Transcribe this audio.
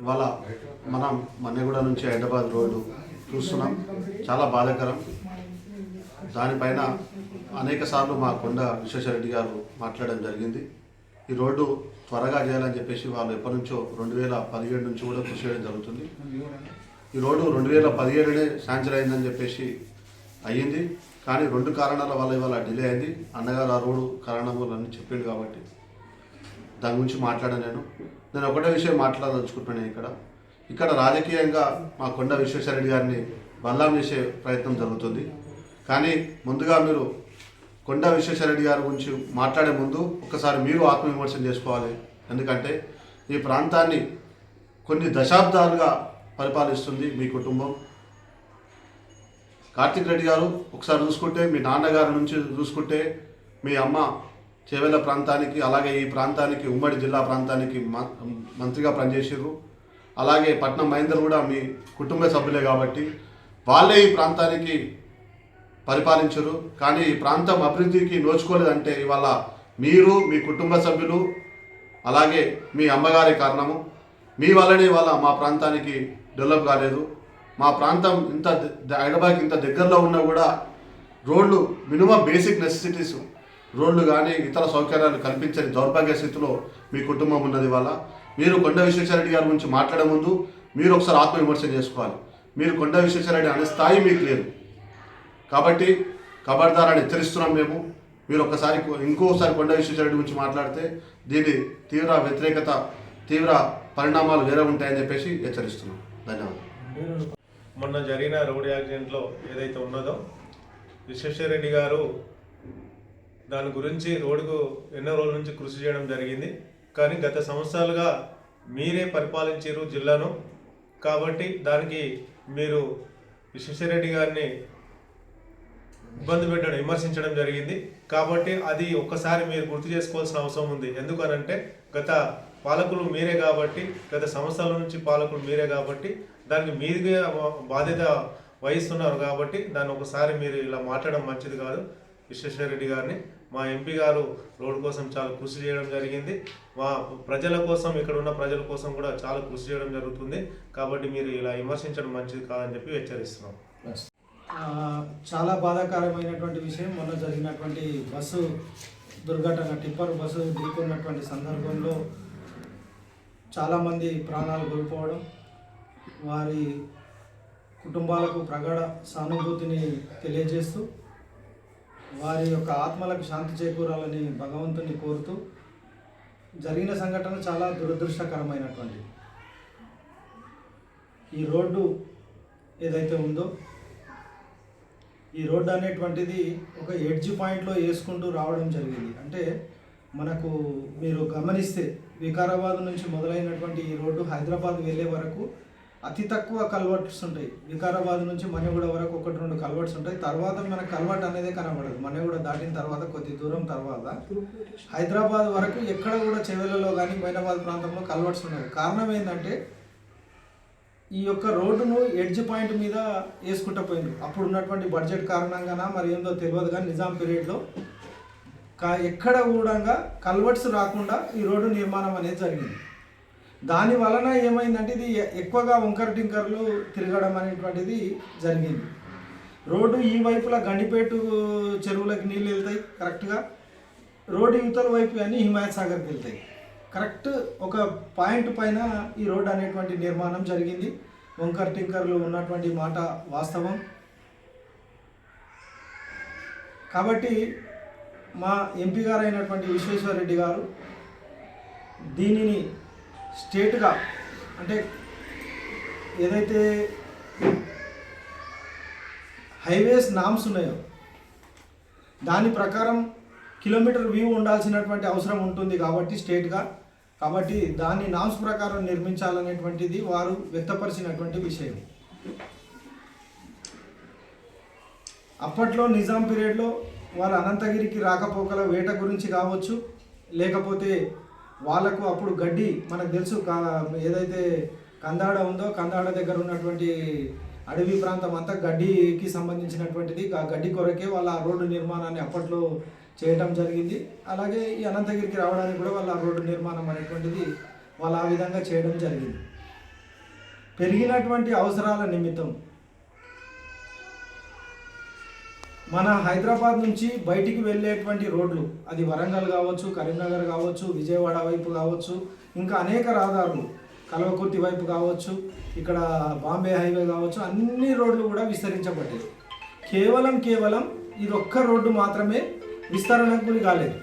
ఇవాళ మనం మన్నెగూడ నుంచి హైదరాబాద్ రోడ్డు చూస్తున్నాం. చాలా బాధాకరం. దానిపైన అనేక సార్లు మా కొండ విశ్వేశ్వరరెడ్డి గారు మాట్లాడడం జరిగింది. ఈ రోడ్డు త్వరగా చేయాలని చెప్పేసి వాళ్ళు ఎప్పటి నుంచో రెండు వేల పదిహేడు నుంచి కూడా కృషి చేయడం జరుగుతుంది. ఈ రోడ్డు రెండు వేల పదిహేడునే శాంక్షన్ అయిందని చెప్పేసి అయ్యింది. కానీ రెండు కారణాల వల్ల ఇవాళ డిలే అయింది. అన్నగారు ఆ రోడ్డు కారణములు అన్నీ చెప్పిండు కాబట్టి దాని గురించి మాట్లాడాను నేను. నేను ఒకటే విషయం మాట్లాడదలుచుకుంటున్నాను ఇక్కడ. ఇక్కడ రాజకీయంగా మా కొండ విశ్వేశ్వరరెడ్డి గారిని బల్లాం చేసే ప్రయత్నం జరుగుతుంది. కానీ ముందుగా మీరు కొండ విశ్వేశ్వరరెడ్డి గారి గురించి మాట్లాడే ముందు ఒకసారి మీరు ఆత్మవిమర్శనం చేసుకోవాలి. ఎందుకంటే ఈ ప్రాంతాన్ని కొన్ని దశాబ్దాలుగా పరిపాలిస్తుంది మీ కుటుంబం. కార్తిక్ రెడ్డి గారు ఒకసారి చూసుకుంటే మీ నాన్నగారి నుంచి చూసుకుంటే మీ అమ్మ చేవెళ్ళ ప్రాంతానికి అలాగే ఈ ప్రాంతానికి ఉమ్మడి జిల్లా ప్రాంతానికి మంత్రిగా పనిచేసారు అలాగే పట్నం మహేందర్ కూడా మీ కుటుంబ సభ్యులే కాబట్టి వాళ్ళే ఈ ప్రాంతానికి పరిపాలించరు కానీ ఈ ప్రాంతం అభివృద్ధికి నోచుకోలేదంటే ఇవాళ మీరు మీ కుటుంబ సభ్యులు అలాగే మీ అమ్మగారి కారణము. మీ వల్లనే ఇవాళ మా ప్రాంతానికి డెవలప్ కాలేదు. మా ప్రాంతం ఇంత హైదరాబాద్కి ఇంత దగ్గరలో ఉన్నా కూడా రోడ్లు మినిమం బేసిక్ నెసెసిటీస్ రోడ్లు కానీ ఇతర సౌకర్యాలు కల్పించని దౌర్భాగ్య స్థితిలో మీ కుటుంబం ఉన్నది వల్ల మీరు కొండ విశ్వేశ్వరరెడ్డి గారి గురించి మాట్లాడే ముందు మీరు ఒకసారి ఆత్మవిమర్శ చేసుకోవాలి. మీరు కొండ విశ్వేశ్వరరెడ్డి అనే స్థాయి మీకు లేదు. కాబట్టి ఖబర్దారాన్ని హెచ్చరిస్తున్నాం మేము. మీరు ఒక్కసారి ఇంకోసారి కొండ విశ్వేశ్వరరెడ్డి గురించి మాట్లాడితే దీని తీవ్ర వ్యతిరేకత తీవ్ర పరిణామాలు వేరే ఉంటాయని చెప్పేసి హెచ్చరిస్తున్నాం. ధన్యవాదాలు. మొన్న జరిగిన రోడ్ యాక్సిడెంట్లో ఏదైతే ఉన్నదో విశ్వేశ్వరరెడ్డి గారు దాని గురించి రోడ్డుకు ఎన్నో రోజుల నుంచి కృషి చేయడం జరిగింది. కానీ గత సంవత్సరాలుగా మీరే పరిపాలించారు జిల్లాను. కాబట్టి దానికి మీరు విశ్వేశ్వరరెడ్డి గారిని ఇబ్బంది పెట్టడం విమర్శించడం జరిగింది. కాబట్టి అది ఒక్కసారి మీరు గుర్తు చేసుకోవాల్సిన అవసరం ఉంది. ఎందుకనంటే గత పాలకులు మీరే కాబట్టి గత సంవత్సరాల నుంచి పాలకులు మీరే కాబట్టి దానికి మీరుగా బాధ్యత వహిస్తున్నారు కాబట్టి దాన్ని ఒకసారి మీరు ఇలా మాట్లాడడం మంచిది కాదు. విశ్వేశ్వరరెడ్డి గారిని. మా ఎంపీ గారు రోడ్డు కోసం చాలా కృషి చేయడం జరిగింది. మా ప్రజల కోసం ఇక్కడ ఉన్న ప్రజల కోసం కూడా చాలా కృషి చేయడం జరుగుతుంది. కాబట్టి మీరు ఇలా విమర్శించడం మంచిది కాదని చెప్పి హెచ్చరిస్తున్నాం. చాలా బాధాకరమైనటువంటి విషయం. మొన్న జరిగినటువంటి బస్సు దుర్ఘటన టిప్పర్ బస్సు ఢీకొన్నటువంటి సందర్భంలో చాలామంది ప్రాణాలు కోల్పోవడం వారి కుటుంబాలకు ప్రగాఢ సానుభూతిని తెలియజేస్తూ వారి యొక్క ఆత్మలకు శాంతి చేకూరాలని భగవంతుని కోరుతూ జరిగిన సంఘటన చాలా దురదృష్టకరమైనటువంటిది. ఈ రోడ్డు ఏదైతే ఉందో ఈ రోడ్డు అనేటువంటిది ఒక ఎడ్జ్ పాయింట్లో వేసుకుంటూ రావడం జరిగింది. అంటే మనకు మీరు గమనిస్తే వికారాబాద్ నుంచి మొదలైనటువంటి ఈ రోడ్డు హైదరాబాద్ వెళ్ళే వరకు అతి తక్కువ కల్వర్ట్స్ ఉంటాయి. వికారాబాద్ నుంచి మణిగూడ వరకు ఒకటి రెండు కల్వర్ట్స్ ఉంటాయి. తర్వాత మనకు కల్వర్ట్ అనేది కనబడదు. మణిగూడ దాటిన తర్వాత కొద్ది దూరం తర్వాత హైదరాబాద్ వరకు ఎక్కడ కూడా చెవెలలో కానీ మైనాబాద్ ప్రాంతంలో కల్వర్ట్స్ ఉన్నాయి కారణం ఏంటంటే ఈ యొక్క రోడ్డును ఎడ్జ్ పాయింట్ మీద వేసుకుంటూ పోయింది అప్పుడు ఉన్నటువంటి బడ్జెట్ కారణంగానా మరి ఏందో తెలియదు కానీ నిజాం పీరియడ్లో కా ఎక్కడ కూడా కల్వర్ట్స్ రాకుండా ఈ రోడ్డు నిర్మాణం అనేది జరిగింది. దాని వలన ఏమైందంటే ఇది ఎక్కువగా వంకర టింకర్లు తిరగడం అనేటువంటిది జరిగింది. రోడ్డు ఈ వైపులా గండిపేటు చెరువులకి నీళ్ళు వెళ్తాయి కరెక్ట్గా. రోడ్డు యువతల వైపు కానీ హిమాయత్ సాగర్కి వెళ్తాయి. కరెక్ట్ ఒక పాయింట్ పైన ఈ రోడ్డు అనేటువంటి నిర్మాణం జరిగింది. వంకర్ టింకర్లు ఉన్నటువంటి మాట వాస్తవం. కాబట్టి మా ఎంపీ గారు అయినటువంటి విశ్వేశ్వరరెడ్డి గారు దీనిని స్టేట్గా అంటే ఏదైతే హైవేస్ నామ్స్ ఉన్నాయో దాని ప్రకారం కిలోమీటర్ వ్యూ ఉండాల్సినటువంటి అవసరం ఉంటుంది కాబట్టి స్టేట్గా. కాబట్టి దాన్ని నామ్స్ ప్రకారం నిర్మించాలనేటువంటిది వారు వ్యక్తపరిచినటువంటి విషయం. అప్పట్లో నిజాం పీరియడ్లో వారు అనంతగిరికి రాకపోకల వేట గురించి కావచ్చు లేకపోతే వాళ్ళకు అప్పుడు గడ్డి మనకు తెలుసు కా- ఏదైతే కందాడ ఉందో కందాడ దగ్గర ఉన్నటువంటి అడవి ప్రాంతం అంతా గడ్డికి సంబంధించినటువంటిది. ఆ గడ్డి కొరకే వాళ్ళ ఆ రోడ్డు నిర్మాణాన్ని అప్పట్లో చేయటం జరిగింది. అలాగే ఈ అనంతగిరికి రావడానికి కూడా వాళ్ళ ఆ రోడ్డు నిర్మాణం అనేటువంటిది వాళ్ళు ఆ విధంగా చేయడం జరిగింది. పెరిగినటువంటి అవసరాల నిమిత్తం మన హైదరాబాద్ నుంచి బయటికి వెళ్ళేటువంటి రోడ్లు అది వరంగల్ కావచ్చు కరీంనగర్ కావచ్చు విజయవాడ వైపు కావచ్చు ఇంకా అనేక రహదారులు కల్వకుర్తి వైపు కావచ్చు ఇక్కడ బాంబే హైవే కావచ్చు అన్ని రోడ్లు కూడా విస్తరించబడ్డాయి. కేవలం కేవలం ఇది ఒక్క రోడ్డు మాత్రమే విస్తరణకు గురి కాలేదు.